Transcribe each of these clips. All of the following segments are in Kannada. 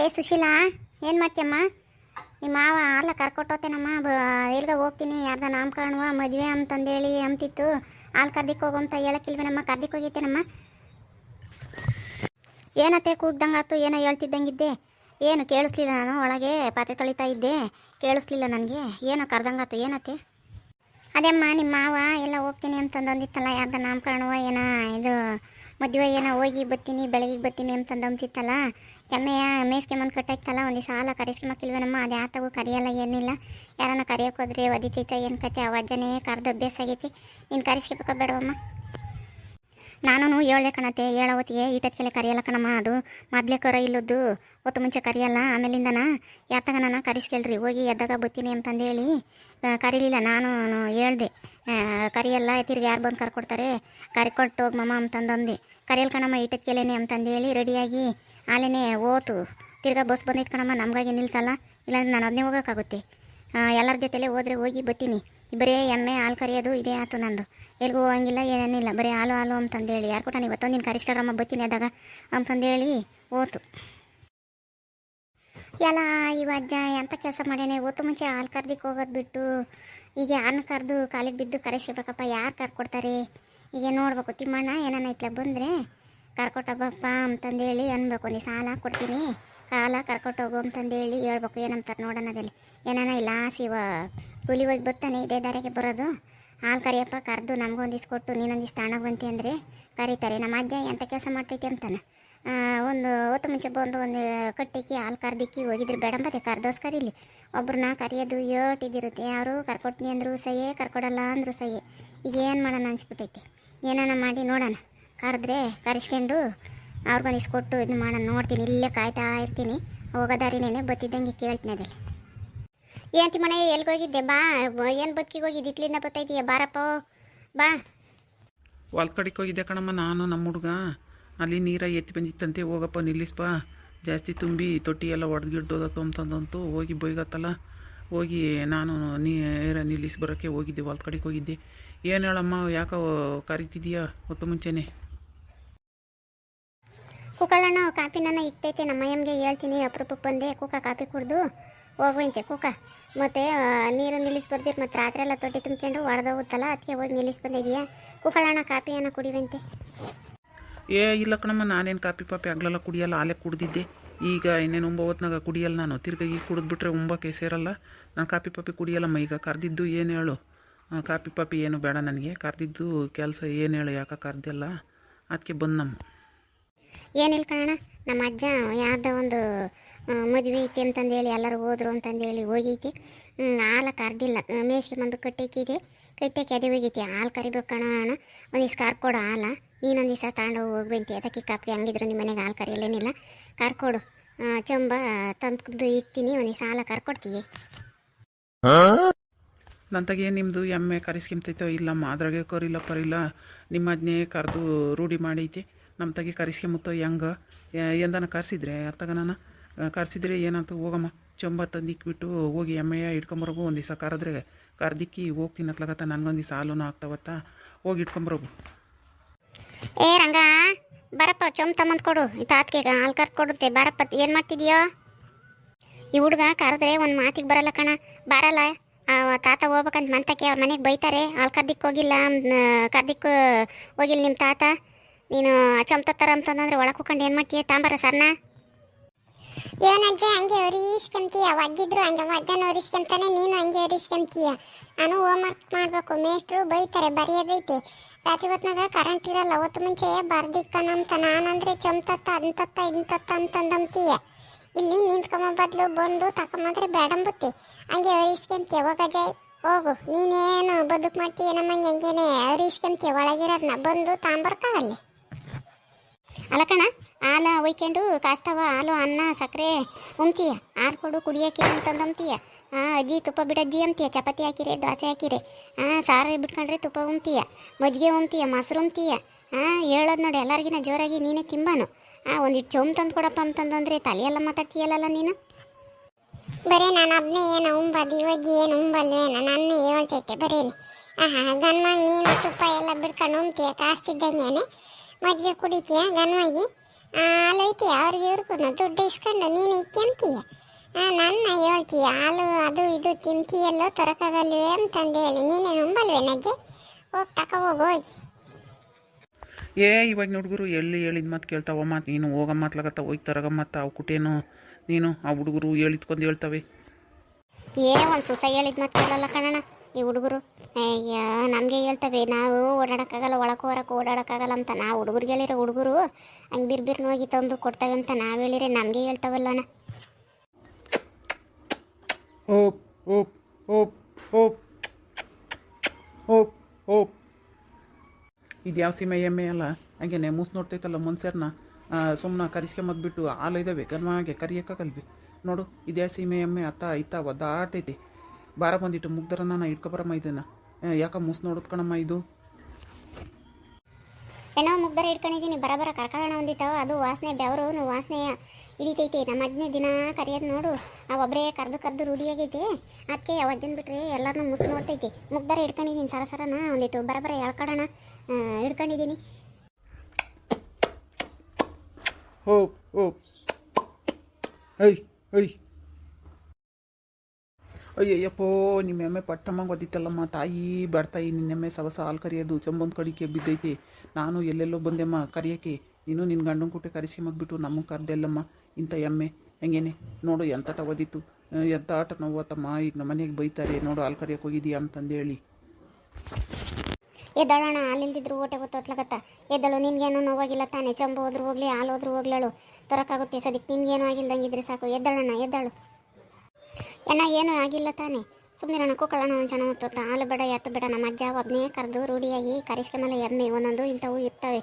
ಏ, ಸುಶೀಲಾ, ಏನು ಮಾಡ್ತೀಯಮ್ಮ? ನಿಮ್ಮ ಮಾವ ಅಲ್ಲ, ಕರ್ಕೊಟ್ಟೋತೇನಮ್ಮ. ಬ ಎಲ್ಗ ಹೋಗ್ತೀನಿ, ಯಾರ್ದ ನಾಮಕರಣವ ಮದುವೆ ಅಂತಂದೇಳಿ ಅಂತಿತ್ತು. ಹಾಲು ಕರ್ದಿಕ್ಕೆ ಹೋಗು ಅಂತ ಹೇಳಕ್ಕಿಲ್ವೇನಮ್ಮ? ಕರ್ದಿಕ್ಕೆ ಹೋಗಿತ್ತೇನಮ್ಮ? ಏನತ್ತೆ ಆಯ್ತು ಏನೋ ಹೇಳ್ತಿದ್ದಂಗಿದ್ದೆ. ಏನು, ಕೇಳಿಸ್ಲಿಲ್ಲ ನಾನು ಒಳಗೆ, ಪಾತ್ರೆ ತೊಳಿತಾ ಇದ್ದೆ. ಕೇಳಿಸ್ಲಿಲ್ಲ ನನಗೆ. ಏನೋ ಕರ್ದಂಗಾತು ಏನತ್ತೆ? ಅದೇಮ್ಮ ನಿಮ್ಮ ಮಾವ ಎಲ್ಲ ಹೋಗ್ತೀನಿ ಅಂತಂದು ಅಂದಿತ್ತಲ್ಲ, ಯಾರ್ದ ನಾಮಕರಣವ ಏನೋ ಇದು ಮದುವೆ ಏನೋ ಹೋಗಿ ಬರ್ತೀನಿ, ಬೆಳಗ್ಗೆ ಬರ್ತೀನಿ ಅಂತಂದು ಅಂತಿತ್ತಲ್ಲ ಎಮ್ಮೆಯ ಮೇಸ್ಗೆ ಬಂದು ಕಟ್ಟಾಯ್ತಲ್ಲ ಒಂದು ಸಾಲ ಕರೆಸ್ಕೊಂಬಕ್ಕಿಲ್ವೇನಮ್ಮ ಅದು ಯಾತಗೂ ಕರೆಯಲ್ಲ, ಏನಿಲ್ಲ. ಯಾರನ್ನ ಕರೆಯೋಕೆ ಹೋದ್ರೆ ಒದಿತೈತೆ ಏನು ಕತೆ, ಆ ವಜ್ಜನೆ ಕರ್ದು ಅಭ್ಯಾಸ ಆಗೈತಿ. ನೀನು ಕರೆಸ್ಕೋಬೇಕ ಬೇಡವಮ್ಮ. ನಾನು ಹೇಳಲೆ ಕಣತೆ ಹೇಳೋ ಹೊತ್ತಿಗೆ ಈಟತ್ಕೆಲೆ ಕರೆಯಲ್ಲ ಕಣಮ್ಮ ಅದು. ಮೊದಲೇ ಕರ ಇಲ್ಲದ್ದು ಹೊತ್ತು ಮುಂಚೆ ಕರೆಯಲ್ಲ, ಆಮೇಲಿಂದನ? ಯಾತಗ ನಾನು ಕರೆಸ್ಕೇಳ್ರಿ ಹೋಗಿ ಎದ್ದಾಗ ಬತ್ತೀನಿ ಅಂತಂದೇಳಿ ಕರೀಲಿಲ್ಲ ನಾನು ಹೇಳ್ದೆ ಕರೆಯಲ್ಲ, ತಿರ್ಗಿ ಯಾರು ಬಂದು ಕರ್ಕೊಡ್ತಾರೆ? ಕರ್ಕೊಟ್ಟು ಹೋಗಿ ಮಮ್ಮ ಅಂತಂದಂದೆ ಕರೆಯಲ್ ಕಣಮ್ಮ ಈಟತ್ಕೆಲೇನೆ ಅಂತಂದೇಳಿ ರೆಡಿಯಾಗಿ ಆಲೇನೆ ಓತು. ತಿರ್ಗಾ ಬಸ್ ಬಂದಿತ್ತು ಕಣಮ್ಮ, ನಮಗಾಗಿ ನಿಲ್ಸಲ್ಲ, ಇಲ್ಲಾಂದ್ರೆ ನಾನು ಅದನ್ನೇ ಹೋಗೋಕ್ಕಾಗುತ್ತೆ. ಎಲ್ಲರ ಜೊತೆಲೇ ಹೋದರೆ ಹೋಗಿ ಬತ್ತೀನಿ. ಬರೀ ಎಮ್ಮೆ ಹಾಲು ಕರೆಯೋದು, ಇದೇ ಆಯ್ತು ನಂದು. ಎಲ್ಗೂ ಹೋಗಂಗಿಲ್ಲ ಏನೇನಿಲ್ಲ ಬರೀ ಹಾಲು ಹಾಲು ಅಂತಂದೇಳಿ. ಯಾರು ಕೊಟ್ಟ ಇವತ್ತೊಂದು ನೀನು ಕರಿಸ್ಕೊಳ್ರಮ್ಮ ಬರ್ತೀನಿ ಅದಾಗ ಅಂತಂದೇಳಿ ಓತು. ಎಲ್ಲ ಇವ ಅಜ್ಜ ಎಂಥ ಕೆಲಸ ಮಾಡ್ಯಾನೆ? ಓತು ಮುಂಚೆ ಹಾಲು ಕರ್ದಿಕ್ಕೆ ಹೋಗೋದು ಬಿಟ್ಟು ಈಗ ಯಾರನ್ನ ಕರೆದು ಕಾಲಿಗೆ ಬಿದ್ದು ಕರೆಸಿಬೇಕಪ್ಪ ಯಾರು ಕರ್ಕೊಡ್ತಾರೆ ಈಗ ನೋಡ್ಬೇಕು, ತಿಮ್ಮಣ್ಣ ಏನಾನ ಐತ್ಲ ಬಂದರೆ ಕರ್ಕೊಟ್ಟಬ್ಬಪ್ಪ ಅಂತಂದೇಳಿ ಅನ್ಬೇಕು. ನೀ ಸಾಲ ಕೊಡ್ತೀನಿ. ಕಾಲ ಕರ್ಕೊಟ್ಟೋಗು ಅಂತಂದೇಳಿ ಹೇಳ್ಬೇಕು. ಏನಂತಾರೆ ನೋಡೋಣದಲ್ಲಿ ಏನಾನ ಇಲ್ಲ ಶಿವ ಕೂಲಿ ಹೋಗಿ ಬರ್ತಾನೆ ಇದೇ ದಾರಿಗೆ ಬರೋದು. ಹಾಲು ಕರಿಯಪ್ಪ, ಕರೆದು ನಮಗೊಂದಿಷ್ಟು ಕೊಟ್ಟು ನೀನೊಂದಿಷ್ಟು ಬಂತಿ ಅಂದರೆ ಕರೀತಾರೆ. ನಮ್ಮ ಅಜ್ಜ ಎಂಥ ಕೆಲಸ ಮಾಡ್ತೈತಿ ಅಂತಾನೆ? ಒಂದು ಹೊತ್ತು ಮುಂಚೆ ಬಂದು ಒಂದು ಕಟ್ಟಿಕ್ಕಿ, ಹಾಲು ಕರ್ದಿಕ್ಕಿ ಹೋಗಿದ್ರು. ಬೇಡಂಬತ್ತೆ ಕರ್ದೋಸ್ ಕರೀಲಿ. ಒಬ್ರನ್ನ ಕರೆಯೋದು ಏಟಿದಿರುತ್ತೆ ಯಾರು ಕರ್ಕೊಡ್ತೀನಿ ಅಂದ್ರು ಸಹಿಯೇ ಕರ್ಕೊಡಲ್ಲ ಅಂದ್ರು ಸಹಿ ಈಗ ಏನು ಮಾಡೋಣ ಅನಿಸ್ಬಿಟ್ಟೈತಿ? ಏನಾನ ಮಾಡಿ ನೋಡೋಣ. ಕರೆದ್ರೆ ಕರೆಸ್ಕೊಂಡು ಅವ್ರಿಗೊಂದು ಇಸ್ಕೊಟ್ಟು ಇದು ಮಾಡೋಣ. ನೋಡ್ತೀನಿ, ಇಲ್ಲೇ ಕಾಯ್ತಾ ಇರ್ತೀನಿ. ಹೋಗೋದಾರಿನೇ ಬತ್ತಿದ್ದಂಗೆ ಕೇಳ್ತೀನಿ ಅದಲ್ಲಿ ಏನಂತಿ ಮನೆ ಎಲ್ಲಿಗೆ ಹೋಗಿದ್ದೆ? ಬಾ ಏನು ಬದುಕಿಗೆ ಹೋಗಿದ್ದೆ? ಇತ್ಲಿಂದ ಬತ್ತೈತಿಯ ಬಾರಪ್ಪ ಬಾ. ಹೊಲ್ ಕಡೆಗೆ ಹೋಗಿದ್ದೆ ಕಣಮ್ಮ ನಾನು ನಮ್ಮ ಹುಡುಗ. ಅಲ್ಲಿ ನೀರ ಎತ್ತಿ ಬಂದಿತ್ತಂತೆ ಹೋಗಪ್ಪ ನಿಲ್ಲಿಸ್ಪ. ಜಾಸ್ತಿ ತುಂಬಿ ತೊಟ್ಟಿ ಎಲ್ಲ ಒಡೆದ್ಗಿಡ್ದೋದತ್ತು ಅಂತಂದಂತು ಹೋಗಿ ಬೈಗತ್ತಲ್ಲ. ಹೋಗಿ ನಾನು ನೀರ ನಿಲ್ಲಿಸಿ ಬರೋಕ್ಕೆ ಹೋಗಿದ್ದೆ ಹೊಲ್ ಕಡೆಗೆ ಹೋಗಿದ್ದೆ. ಏನು ಹೇಳಮ್ಮ ಯಾಕೋ ಕರಿತಿದ್ಯಾ ಹೊತ್ತು ಮುಂಚೆನೆ? ಕುಕ್ಕಳಣ್ಣ ಕಾಪಿ ನನ್ನ ಇಕ್ತೈತೆ. ನಮ್ಮ ಅಯ್ಯಮ್ಗೆ ಹೇಳ್ತೀನಿ ಅಪರೂಪಕ್ಕೆ ಬಂದೆ. ಕುಕ್ಕ ಕಾಪಿ ಕುಡ್ದು. ಹೋಗುವಂತೆ ಕುಕ್ಕ ಮತ್ತೆ ನೀರು ನಿಲ್ಲಿಸಿ ಬರ್ತೀರಿ. ಮತ್ತೆ ರಾತ್ರಿ ಎಲ್ಲ ತೊಟ್ಟಿ ತುಂಬ್ಕೊಂಡು ಒಡೆದೋಗುತ್ತಲ್ಲ ಅದಕ್ಕೆ ಹೋಗಿ ನಿಲ್ಲಿಸಿ ಬಂದಿದೆಯಾ ಕುಕ್ಕಳಣ್ಣ ಕಾಪಿಯನ್ನು ಕುಡಿವಂತೆ ಏ ಇಲ್ಲ ಕಣಮ್ಮ ನಾನೇನು ಕಾಪಿ ಪಾಪಿ ಆಗ್ಲೆಲ್ಲ ಕುಡಿಯಲ್ಲ ಆಲೆ ಕುಡ್ದಿದ್ದೆ. ಈಗ ಇನ್ನೇನು ಒಂಬ ಹೊತ್ನಾಗ ಕುಡಿಯಲ್ಲ ನಾನು. ತಿರ್ಗಿ ಈಗ ಕುಡಿದ್ಬಿಟ್ರೆ ಉಂಬಕ್ಕೆ ಸೇರಲ್ಲ. ನಾನು ಕಾಪಿ ಪಾಪಿ ಕುಡಿಯಲ್ಲಮ್ಮ ಈಗ ಕರೆದಿದ್ದು ಏನು ಹೇಳು? ಕಾಪಿ ಪಾಪಿ ಏನು ಬೇಡ ನನಗೆ. ಕರೆದಿದ್ದು ಕೆಲಸ ಏನು ಹೇಳು ಯಾಕೆ ಕರೆದಿಲ್ಲ? ಅದಕ್ಕೆ ಬಂದಮ್ಮ ಏನಿಲ್ಲ ಕಣಣ್ಣ ನಮ್ಮ ಅಜ್ಜ ಯಾವುದೋ ಒಂದು ಮದುವೆ ಐತಿ ಅಂತಂದೇಳಿ, ಎಲ್ಲರೂ ಹೋದ್ರು ಅಂತಂದೇಳಿ ಹೋಗೈತಿ. ಹಾಲು ಕರ್ದಿಲ್ಲ. ಮೇಸ್ಲಿ ಬಂದು ಕಟ್ಟಿಕ್ಕಿದೆ ಕಟ್ಟಕ್ಕೆ ಅದೇ ಹೋಗೈತಿ. ಹಾಲು ಕರಿಬೇಕು ಕಣ ಅಣ್ಣ. ಕಾರ್ ಕರ್ಕೊಡು ಹಾಲು. ನೀನೊಂದು ದಿವಸ ತಗೊಂಡು ಹೋಗ್ಬಂತಿ ಅದಕ್ಕೆ ಕಾಪಿ ಹಂಗಿದ್ರು ನಿಮ್ಮ ಮನೆಗೆ ಹಾಲು ಕರಿಯಲೇನಿಲ್ಲ. ಕರ್ಕೊಡು. ಚಂಬ ತಂದು ಇಕ್ತೀನಿ. ಒಂದು ದಿವಸ ಹಾಲು ಕರ್ಕೊಡ್ತೀವಿ ಏನು ನಿಮ್ಮದು ಎಮ್ಮೆ ಕರಿಸ್ಕೊಂತೈತೋ ಇಲ್ಲಮ್ಮ ಅದ್ರಾಗೆ ಕರಿಲ್ಲ ಪರಿಲ್ಲ ನಿಮ್ಮ ಅಜ್ಞೆ ಕರೆದು ರೂಢಿ ಮಾಡೈತಿ. ನಮ್ಮ ತಗಿ ಕರಿಸ್ಕೊಂಬತ್ತೋ ಹೆಂಗೆ? ಎಂದನ ಕರೆಸಿದ್ರೆ ಅತ್ತಾಗ ನಾನು? ಕರ್ಸಿದ್ರೆ ಏನಂತ ಹೋಗಮ್ಮ. ಚೊಂಬ ತಂದಿಕ್ಬಿಟ್ಟು ಹೋಗಿ ಎಮ್ಮೆಯ ಇಟ್ಕೊಂಬರೋಗು ಒಂದು ದಿವಸ ಕರೆದ್ರೆ ಕರ್ದಿಕ್ಕಿ ಹೋಗ್ತೀನಿ ಅತ್ಲಾಗತ್ತ ನನಗೊಂದು ದಿವಸ ಹಾಲೂ ಆಗ್ತಾವತ್ತ, ಹೋಗಿ ಇಟ್ಕೊಂಬರೋಗು ಏ ರಂಗ, ಬರಪ್ಪ, ಚೊಂಬ ತಮ್ಮಂದು ಕೊಡು. ತಾತ್ಗೆ ಹಾಲು ಕರ್ದು ಕೊಡುತ್ತೆ. ಬರಪ್ಪ, ಏನು ಮಾಡ್ತಿದ್ಯೋ? ಈ ಹುಡುಗ ಕರೆದ್ರೆ ಒಂದು ಮಾತಿಗೆ ಬರಲ್ಲ ಕಣ. ಬರಲ್ಲ ತಾತ ಹೋಗ್ಬೇಕಂತ ಮಂತಕ್ಕೆ ಅವ್ರ ಮನೆಗೆ ಬೈತಾರೆ. ಹಾಲು ಕರ್ದಿಕ್ಕೆ ಹೋಗಿಲ್ಲ ಕರ್ದಿಕ್ಕೆ ಹೋಗಿಲ್ಲ ನಿಮ್ಮ ತಾತ. ನೀನು ಚೊಂಬ್ತಾರ ಅಂತಂದ್ರೆ ಒಳಗೆ ಏನು ಮಾಡ್ತೀಯ? ತಾಂಬರ ಸರ್ನ? ಏನಜ್ಜ ಹಂಗೆ ಒರಿಸ್ಕೊಂತೀಯ ಒದ್ದಿದ್ರು ಹಂಗೆ ಒದ್ದನ ಒರಿಸ್ಕೊಂತಾನೆ ನೀನು ಹಂಗೆ ಒರಿಸ್ಕೊಂತೀಯ ನಾನು ಹೋಮ್ ವರ್ಕ್ ಮಾಡಬೇಕು. ಮೇಷ್ಟ್ರು ಬೈತಾರೆ ಬರೆಯೋದೈತೆ ರಾತ್ರಿ ಹೊತ್ನಾಗ ಕರೆಂಟ್ ಇರಲ್ಲ, ಹೊತ್ತು ಮುಂಚೆ ಬರ್ದಿಕ್ಕನಂತ ನಾನಂದ್ರೆ ಚಮ್ತತ್ತ, ಅಂತತ್ತ, ಇಂತತ್ತ ಅಂತಂದಂತೀಯ ಇಲ್ಲಿ ನಿಂತ್ಕೊಂಬ ಬದಲು ಬಂದು ತಕೊಂಬಂದ್ರೆ ಬೇಡಂಬುತ್ತಿ ಹಂಗೆ ಒರಿಸ್ಕೊಂತೀಯ ಹೋಗಜ್ಜ ಹೋಗು ನೀನೇನು ಬದುಕು ಮಾಡ್ತೀಯ ನಮ್ಮಂಗೆ? ಹಂಗೇನೆ ಹೊರಿಸ್ಕೊಂತೀಯ ಒಳಗಿರೋದನ್ನ ಬಂದು ತಾಂಬರ್ಕಾಗಲ್ಲಿ ಅಲ್ಲ ಕಣ ಹಾಲು ಒಯ್ಕೊಂಡು ಕಾಸ್ತವ, ಹಾಲು, ಅನ್ನ, ಸಕ್ಕರೆ ಉಮ್ತೀಯ. ಹಾಲು ಕೊಡು ಕುಡಿಯೋಕೆ ಅಂತಂದಂತೀಯ ಹಾಂ ಅಜ್ಜಿ ತುಪ್ಪ ಬಿಡಜ್ಜಿ ಅಂತೀಯ ಚಪಾತಿ ಹಾಕಿರಿ, ದೋಸೆ ಹಾಕಿರಿ. ಹಾಂ ಸಾರು ಬಿಟ್ಕೊಂಡ್ರೆ ತುಪ್ಪ ಉಮ್ತೀಯ. ಮಜ್ಜಿಗೆ ಉಮ್ತೀಯ, ಮೊಸರು ಉಮ್ತೀಯ. ಹಾಂ ಹೇಳೋದು ನೋಡಿ ಎಲ್ಲರಿಗಿನ ಜೋರಾಗಿ ನೀನೇ ತಿಂಬಾನು. ಹಾಂ ಒಂದಿಟ್ಟು ಚೌಮ್ ತಂದು ಕೊಡಪ್ಪ ಅಂತಂದ್ರೆ ತಲೆಯೆಲ್ಲ ಮಾತಾಡ್ತೀಯಲ್ಲ ನೀನು? ಬರೀ ನಾನು ಅದನ್ನೇ ಏನು ಉಂಬದು ಇವಾಗ ಏನು ಉಂಬಲ್ವೇನ ನನ್ನ ಹೇಳ್ತೈತೆ, ಬರೀನಿ. ಆಹಾ ಗನ್ಮಾಗ ನೀನು ತುಪ್ಪ ಎಲ್ಲ ಬಿಡ್ಕೊಂಡು ಉಮ್ತೀಯ, ಕಾಸ್ತಿದ್ದಂಗೆನೆ. ಮಜ್ಜಿಗೆ ಕುಡಿತೀಯ? ಗನ್ವಾಗಿ ಹಾಲು ಐತಿ ಅವ್ರಿಗೆ ಇವ್ರಿಗೂ ದುಡ್ಡು ಇಸ್ಕೊಂಡು ನೀನು ಇಕ್ಕೆಂತೀಯ ನನ್ನ ಹೇಳ್ತೀಯ? ಹಾಲು ಅದು ಇದು ತಿಂತೀಯಲ್ಲೋ ತರಕಾಗಲ್ವೇ ಅಂತಂದು ಹೇಳಿ ನೀನೇ ನಂಬಲ್ವೇ ನಜ್ಜೆ ಹೋಗಿ ತಕೋ ಹೋಗಿ ಏ ಇವಾಗ ಹುಡುಗರು ಎಲ್ಲಿ ಹೇಳಿದ ಮಾತು ಕೇಳ್ತಾವಮ್ಮ ನೀನು ಹೋಗಮ್ಮ ಮಾತ್ಲಾಗತ್ತ ಹೋಗಿ ತರಗಮ್ಮತ್ತ ಅವು ಕುಟೇನು ನೀನು ಆ ಹುಡುಗರು ಹೇಳಿದ್ಕೊಂಡು ಹೇಳ್ತವೆ. ಏ ಒಂದು ಸುಸ ಹೇಳಿದ್ ಮಾತು ಕೇಳಲ್ಲ ಕಣಣ್ಣ. ಈ ಹುಡುಗರು. ಅಯ್ಯ ನಮಗೆ ಹೇಳ್ತವೆ ನಾವು ಓಡಾಡೋಕ್ಕಾಗಲ್ಲ ಒಳಕ್ಕೆ ಹೊರಕ್ಕೆ ಓಡಾಡೋಕ್ಕಾಗಲ್ಲ ಅಂತ. ನಾವು ಹುಡುಗರಿಗೆ ಹೇಳಿರೋ ಹುಡುಗರು ಹಂಗೆ ಬಿರ್ಬಿರ್ನ ಹೋಗಿ ತಂದು ಕೊಡ್ತವೆ ಅಂತ ನಾವು ಹೇಳಿದ್ರೆ ನಮಗೆ ಹೇಳ್ತಾವಲ್ಲ ಅಣ್ಣ. ಓಪ್ ಓಪ್ ಓಪ್ ಓಪ್ ಓಪ್ ಓಪ್. ಇದು ಯಾವ ಸೀಮೆ ಎಮ್ಮೆ ಅಲ್ಲ? ಹಂಗೆ ಮೂಸು ನೋಡ್ತೈತಲ್ಲ ಮನ್ಸರ್ನ. ಸುಮ್ಮನೆ ಕರಿಸ್ಕೊಂಬದ್ಬಿಟ್ಟು ಹಾಲು ಇದ್ದಾವೆ ಗನ್ಮಾಗೆ ಕರಿಯೋಕ್ಕಾಗಲ್ವಿ? ನೋಡು ಇದ್ಯಾ ಸೀಮೆ ಎಮ್ಮೆ ಅತ್ತ ಇತ್ತ ಒದ್ದಾಡ್ತೈತಿ. ಬಾರ ಬಂದಿಟ್ಟು ಮುಗ್ದರ ನಾನು ಇಟ್ಕೊಬರಮ್ಮ ಇದನ್ನ. ಯಾಕ ಮೂಸ್ ನೋಡೋದ್ ಕಣಮ್ಮ ಇದು? ಏನೋ ಮುಗ್ದರ ಇಟ್ಕೊಂಡಿದ್ದೀನಿ ಬರಬರ ಕರ್ಕೊಳ್ಳೋಣ ಒಂದಿತ್ತು. ಅದು ವಾಸನೆ ಬೆವರು ವಾಸನೆ ಹಿಡಿತೈತಿ. ನಮ್ಮ ಅಜ್ಜನೇ ದಿನ ಕರಿಯೋದು ನೋಡು. ಆ ಒಬ್ಬರೇ ಕರೆದು ಕರೆದು ರೂಢಿಯಾಗೈತಿ ಅದಕ್ಕೆ ಅಜ್ಜನ್ ಬಿಟ್ರೆ ಎಲ್ಲರನ್ನೂ ಮುಸ್ ನೋಡ್ತೈತಿ. ಮುಗ್ದರ ಇಟ್ಕೊಂಡಿದ್ದೀನಿ ಸರ ಸರನ ಒಂದಿಟ್ಟು. ಬರಬರ ಎಳ್ಕೊಡೋಣ. ಇಟ್ಕೊಂಡಿದ್ದೀನಿ ಓಪ್ ಹೋಪ್ ಐ ಐ ಅಯ್ಯಯ್ಯಪ್ಪೋ ನಿಮ್ಮ ಎಮ್ಮೆ ಪಟ್ಟಮ್ಮಂಗೆ ಒದಿತ್ತಲ್ಲಮ್ಮ ತಾಯಿ ಬರ್ತಾಯಿ ನಿನ್ನೆಮ್ಮೆ ಸವಸ ಹಾಲು ಕರಿಯೋದು, ಚಂಬೊಂದು ಕಡಿಕೆ ಬಿದ್ದೈತಿ. ನಾನು ಎಲ್ಲೆಲ್ಲೋ ಬಂದೆಮ್ಮ ಕರಿಯೋಕೆ ನೀನು ನಿನ್ನ ಗಂಡನ ಕುಟ್ಟೆ ಮಗ್ಬಿಟ್ಟು ನಮಗೆ ಕರೆದೆಲ್ಲಮ್ಮ ಇಂಥ ಎಮ್ಮೆ. ಹೆಂಗೇನೆ? ನೋಡು ಎಂತಟ ಓದಿತ್ತು ಎಂಥ ಆಟ ನೋವತ್ತಮ್ಮ. ಈಗ ನಮ್ಮ ಮನೆಗೆ ಬೈತಾರೆ, ನೋಡು, ಹಾಲು ಕರಿಯೋಕೆ ಹೋಗಿದ್ಯಾ ಅಂತಂದೇಳಿ. ಎದ್ದಳೋಣ ಅಲ್ಲಿಲ್ದಿದ್ರು ಓಟೆ ಗೊತ್ತೋತ್ಲಗತ್ತ ಎದ್ದಳು ನಿನ್ಗೇನೋ ನೋವಾಗಿಲ್ಲ ತಾನೆ. ಚಂಬು ಹೋದ್ರು ಹೋಗ್ಲಿ, ಹಾಲು ಹೋದ್ರು ಹೋಗ್ಲಾಳು. ತರಕಾಗುತ್ತೆ ಸದ್ಯಕ್ಕೆ. ನಿನ್ಗೇನೋ ಆಗಿಲ್ದಂಗಿದ್ರೆ ಸಾಕು. ಎದ್ದಳಣ್ಣ ಎದ್ದಳು ಅಣ್ಣ, ಏನೂ ಆಗಿಲ್ಲ ತಾನೆ. ಸುಮ್ಮನೆ ನನ್ನ ಕೂಕಳಣ ಒಂದು ಜನ ಹೊತ್ತು ಹಾಲು ಬೇಡ ಎತ್ತು ಬೇಡ, ನಮ್ಮ ಅಜ್ಜ ಒಬ್ಬನೇ ಕರೆದು ರೂಢಿಯಾಗಿ ಕರಿಸ್ಕೊಂಬಲ್ಲ ಎಮ್ಮೆ, ಒಂದೊಂದು ಇಂಥವು ಇರ್ತವೆ.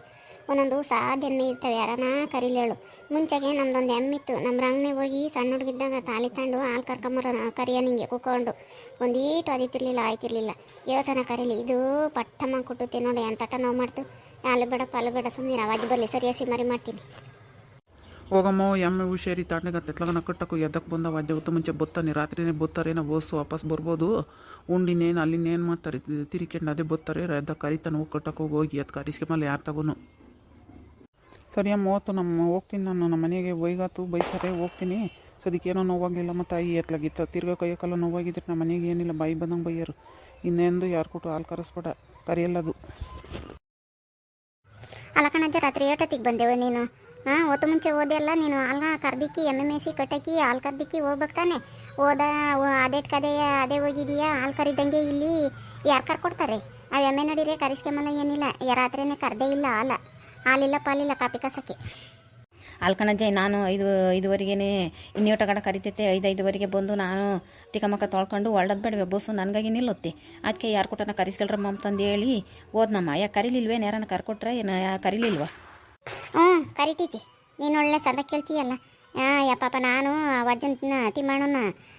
ಒಂದೊಂದು ಸಾದ ಎಮ್ಮೆ ಇರ್ತವೆ. ಯಾರನ ಕರಿಲೇಳು ಮುಂಚೆಗೆ ನಮ್ದೊಂದು ಎಮ್ಮಿತ್ತು ನಮ್ಮ ರಂಗನೆ ಹೋಗಿ ಸಣ್ಣ ಹುಡುಗಿದ್ದಾಗ ತಾಲಿ ತಂಡು, ಹಾಲು ಕರ್ಕೊಂಬರ, ಕರಿಯ ನಿಂಗೆ ಕೂಕೊಂಡು. ಒಂದೀಟು ಅದಿತಿರ್ಲಿಲ್ಲ, ಆಯ್ತಿರ್ಲಿಲ್ಲ. ಯೋಸನ ಕರೀಲಿ, ಇದು ಪಟ್ಟಮ್ಮ ಕುಟ್ಟುತ್ತೆ ನೋಡಿ, ಅಂತಟ ನೋವು ಮಾಡ್ತು. ಹಾಲು ಬೇಡ, ಪಾಲು ಬೇಡ ಸುಮ್ಮನೆ ಅವಾಜ್ ಬರಲಿ ಸರಿಯಾಗಿ ಮರಿ ಮಾಡ್ತೀನಿ. ಹೋಗಮ್ಮ ಎಮ್ಮೆ, ಹುಷಾರಿ ತಾಂಡಗತ್ತೆ ಎತ್ಲಗನ ಕಟ್ಟಕ್ಕೂ ಎದ್ದಕ್ಕೆ ಬಂದ ವಾದ್ಯ ಹೊತ್ತು ಮುಂಚೆ ಬತ್ತಾನೆ, ರಾತ್ರಿನೇ ಬತ್ತಾರೇನೋ ಓಸು ವಾಪಸ್ ಬರ್ಬೋದು. ಉಂಡಿನೇನು, ಅಲ್ಲಿನೇನು ಮಾಡ್ತಾರೆ ತಿರಿಕೆಂಡು ಅದೇ ಬತ್ತಾರೆ ಎದ್ದ ಕರಿತಾನೆ ಹೋಗಿ ಕಟ್ಟಕ್ಕೆ ಹೋಗಿ ಎದ್ದು ಕರಿಸ್ಕೊಂಬಲ್ಲ ಯಾರು ತಗೋನು. ಸರಿ ಅಮ್ಮ, ಹೋತು ನಮ್ಮ ಹೋಗ್ತೀನಿ ನಾನು, ನಮ್ಮ ಮನೆಗೆ ಒಯ್ಗಾತು, ಬೈತಾರೆ, ಹೋಗ್ತೀನಿ. ಸೊ ಏನೋ ನೋವಾಗಲಿಲ್ಲ ಮತ್ತು ತಾಯಿ ಎತ್ಲಾಗಿತ್ತು ತಿರ್ಗಾ ಕೈಯಕ್ಕೆಲ್ಲ ನೋವಾಗಿದ್ರೆ ನಮ್ಮ ಮನೆಗೆ ಏನಿಲ್ಲ, ಬಾಯಿ ಬಂದಂಗೆ ಬೈಯರು. ಇನ್ನೇಂದು ಯಾರು ಕೊಟ್ಟು ಹಾಲು ಕರೆಸ್ಬೇಡ, ಕರಿಯಲ್ಲದು. ಅಲ್ಲ ಕಣಜ್ಜ, ರಾತ್ರಿ ಏಟತ್ತಿಗೆ ಬಂದೆವು ನೀನು. ಹಾಂ ಹೊತ್ತು ಮುಂಚೆ ಓದೆಲ್ಲ ನೀನು. ಅಲ್ಲ ಕರ್ದಿಕ್ಕಿ ಎಮ್ಮೆ ಸಿ ಕಟ್ಟಕ್ಕಿ ಹಾಲು ಕರ್ದಿಕ್ಕಿ ಹೋಗ್ಬೇಕು ತಾನೆ. ಓದ ಅದೇಟ್ ಕದೆಯ, ಅದೇ ಹೋಗಿದೀಯಾ? ಹಾಲು ಕರಿದಂಗೆ ಇಲ್ಲಿ ಯಾರು ಕರ್ಕೊಡ್ತಾರೆ? ಆ ಎಮ್ಮೆ ನಡೀರಿ ಕರಿಸ್ಕೆಮಲ್ಲ ಏನಿಲ್ಲ. ರಾತ್ರಿನೇ ಕರ್ದೇ ಇಲ್ಲ ಹಾಲ. ಹಾಲಿಲ್ಲ, ಪಾಲಿಲ್ಲ, ಕಾಪಿ ಕಸಕ್ಕೆ. ಜೈ ನಾನು ಐದು, ಐದುವರೆಗೇನೆ ಇನ್ನೂ ಗಡ ಕರಿತೈತೆ. ಐದು, ಐದುವರೆಗೆ ಬಂದು ನಾನು ತಿಕ್ಕಮಕ್ಕ ತೊಳ್ಕೊಂಡು ಒಳ್ಳೋದು ಬೇಡವೆ ಬಸ್ಸು ನನಗಾಗಿ ನಿಲ್ಲುತ್ತೆ. ಅದಕ್ಕೆ ಯಾರು ಕೊಟ್ಟನ ಕರಿಸ್ಕೊಳ್ರಮ್ಮ ಅಂತಂದು ಹೇಳಿ ಓದ್ನಮ್ಮ. ಯಾಕೆ ಕರೀಲಿಲ್ವೇನು ಯಾರನ್ನ ಕರ್ಕೊಟ್ರೆ ಏನು? ಕರೀಲಿಲ್ವಾ? ಹ್ಞೂ ಕರಿತೈತಿ. ನೀನು ಒಳ್ಳೆ ಸದ ಕೇಳ್ತೀಯಲ್ಲ. ಯಾ ಪಾಪ ನಾನು ವಜ್ಜನ ತಿಮ್ಮಣ್ಣನ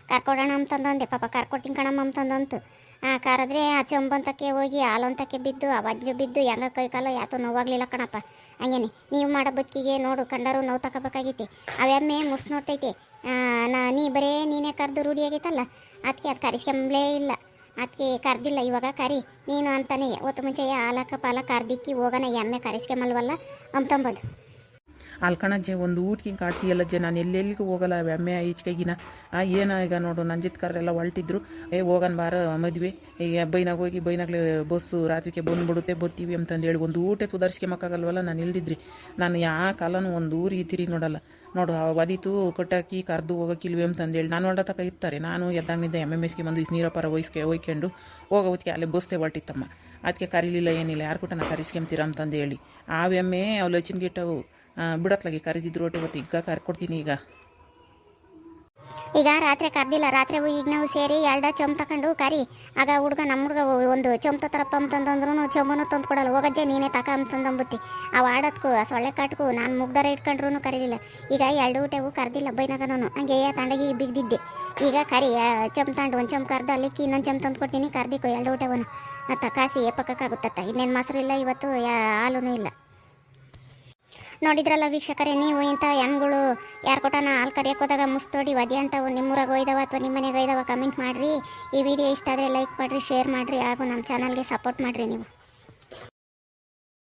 ಕರ್ಕೊಡೋಣ ಅಂತಂದಂದೆ ಪಾಪ ಕರ್ಕೊಡ್ತೀನಿ ಕಣಮ್ಮ ಅಂತಂದಂತು ಹಾಂ ಕರೆದ್ರೆ ಆ ಚೊಂಬಂತಕ್ಕೆ ಹೋಗಿ ಹಾಲೊಂತಕ್ಕೆ ಬಿದ್ದು ಆ ವಜ್ಜು ಬಿದ್ದು ಹೆಂಗ ಕೈ ಕಾಲು ಯಾತೋ ನೋವಾಗ್ಲಿಲ್ಲ ಕಣಪ್ಪ. ಹಂಗೇನೆ ನೀವು ಮಾಡೋ ಬದುಕಿಗೆ ನೋಡು ಕಂಡರು ನೋವು ತಗೋಬೇಕಾಗೈತಿ. ಅವೆಮ್ಮೆ ಮುಸ್ ನೋಡ್ತೈತಿ ಆ, ನಾ ನೀ ಬರೇ ನೀನೇ ಕರೆದು ರೂಢಿಯಾಗೈತಲ್ಲ ಅದಕ್ಕೆ ಅದು ಕರಿಸ್ಕೊಂಬ್ಲೇ ಇಲ್ಲ. ಅದಕ್ಕೆ ಕರೆದಿಲ್ಲ, ಇವಾಗ ಕರಿ. ನೀನು ಅಂತಾನೆ, ಒತ್ತು ಮುಂಚೆ ಆಲಕ ಪಾಲ ಕರ್ದಿಕ್ಕಿ ಹೋಗೋಣ ಎಮ್ಮೆ ಕರಿಸ್ಕೊಂಬಲ್ವಲ್ಲ ಅಂತಂಬೋದು ಅಲ್ಕಣಜ್ಜೆ, ಒಂದು ಊಟಿಗೆ ಕಾಡ್ತೀಯಲ್ಲ ಜೆ ನಾನು ಎಲ್ಲೆಲ್ಲಿಗೂ ಹೋಗಲ್ಲ, ಎಮ್ಮೆ ಈಚೆಗಿನ. ಏನ ಈಗ ನೋಡು ನಂಜಿತ್ಕಾರರೆಲ್ಲ ಹೊಲ್ಟಿದ್ರು. ಏ, ಹೋಗನ್ ಬಾರ, ಮದ್ವೆ. ಈಗ ಬೈನಾಗ ಹೋಗಿ, ಬೈನಾಗ್ಲೆ ಬಸ್ಸು ರಾತ್ರಿಗೆ ಬಂದ್ಬಿಡುತ್ತೆ, ಬತ್ತೀವಿ ಅಂತಂದೇಳಿ. ಒಂದು ಊಟ ಸುಧಾರಿಸ್ಕೊಂಬಕ್ಕಾಗಲ್ವಲ್ಲ ನಾನು ಇಲ್ದಿದ್ರಿ. ನಾನು ಯಾ ಕಾಲನೂ ಒಂದು ಊರಿಗೆ ತಿರುಗಿ ನೋಡಲ್ಲ. ನೋಡು ಒದಿತು ಕೊಟ್ಟಾಕಿ ಕರೆದು ಹೋಗೋಕ್ಕಿಲ್ವೇ ಅಂತಂದೇಳಿ ನಾನು ಹೊರಡ ತಕ ಇರ್ತಾರೆ. ನಾನು ಎದ್ದಾಗಿನಿಂದ ಎಂ ಎಸ್ಗೆ ಬಂದು ಇಸ್ ಪರ ವಹಿಸ್ಕೆ ಒಯ್ಕೊಂಡು ಹೋಗೋದಕ್ಕೆ ಅಲ್ಲೇ ಬಸ್ಸೇ ಹೊರಟಿತ್ತಮ್ಮ. ಅದಕ್ಕೆ ಕರೀಲಿಲ್ಲ, ಏನಿಲ್ಲ ಯಾರು ಕೂಡ ನಾನು ಕರೆಸ್ಕೊಂತೀರ ಅಂತಂದು ಹೇಳಿ ಆ ಎಮ್ಮೆ ಗಿಟ್ಟವು ಲಚಿನ್ಗಿಟ್ಟವು ಬಿಡತ್ಲಾಗಿ ಕರೆದಿದ್ರು ಒಟ್ಟು ಇವತ್ತು ಈಗ ಕರ್ಕೊಡ್ತೀನಿ ಈಗ. ಈಗ ರಾತ್ರಿ ಕರ್ದಿಲ್ಲ, ರಾತ್ರಿ ಈಗ ನಾವು ಸೇರಿ ಎರಡ ಚೊಂಬ್ ತಕೊಂಡು ಕರಿ. ಆಗ ಹುಡುಗ ನಮ್ಮ ಹುಡುಗ ಒಂದು ತರ ತರಪ್ಪ ಅಂತಂದಂದ್ರು ಚೊಂಬನು ತಂದು ಕೊಡಲ್ಲ. ಹೋಗಜ್ಜೆ, ನೀನೇ ತಕ ಅಂತಂದಂಬುತ್ತಿ ಅವು ಆಡೋದ್ಕು ಆ ಸೊಳ್ಳೆ ಕಾಟ್ಕು ನಾನು ಮುಗ್ದಾರ ಇಟ್ಕೊಂಡ್ರು ಕರೀಲಿಲ್ಲ. ಈಗ ಎರಡು ಊಟವು ಕರ್ದಿಲ್ಲ ನಾನು ಹಂಗೆ ತಂಡಗಿ ಬಿಗ್ದಿದ್ದೆ. ಈಗ ಕರಿ ಚೊಂಬ್ ತಂಡು, ಒಂದು ಚೊಂಬ್ ಕರ್ದು ಅಲ್ಲಿಕ್ಕಿ ಇನ್ನೊಂದು ಚೊಂಬ್ ತಂದು ಕೊಡ್ತೀನಿ ಕರ್ದಿಕ್ಕೋ ಎರಡು ಊಟವನ್ನು. ಅತ್ತ ಕಾಸಿ ಎಪ್ಪಕ್ಕಾಗುತ್ತತ್ತ ಇನ್ನೇನು ಮೊಸರು ಇಲ್ಲ, ಇವತ್ತು ಹಾಲೂ ಇಲ್ಲ. ನೋಡಿದ್ರಲ್ಲ ವೀಕ್ಷಕರೇ, ನೀವು ಇಂಥ ಎಮ್ಗಳು ಯಾರು ಕೊಟ್ಟನ ಹಾಲು ಕರಿಯಕ್ಕೆ ಹೋದಾಗ ಮುಸ್ತೋಡಿ ವದಿ ಅಂತವು ನಿಮ್ಮೂರಾಗ ಒಯ್ದವ ಅಥವಾ ನಿಮ್ಮ ಮನೆಗೆ ಒಯ್ದವ ಕಮೆಂಟ್ ಮಾಡಿರಿ. ಈ ವಿಡಿಯೋ ಇಷ್ಟ ಆದರೆ ಲೈಕ್ ಮಾಡಿರಿ ಶೇರ್ ಮಾಡಿರಿ, ಹಾಗೂ ನಮ್ಮ ಚಾನಲ್ಗೆ ಸಪೋರ್ಟ್ ಮಾಡಿರಿ ನೀವು.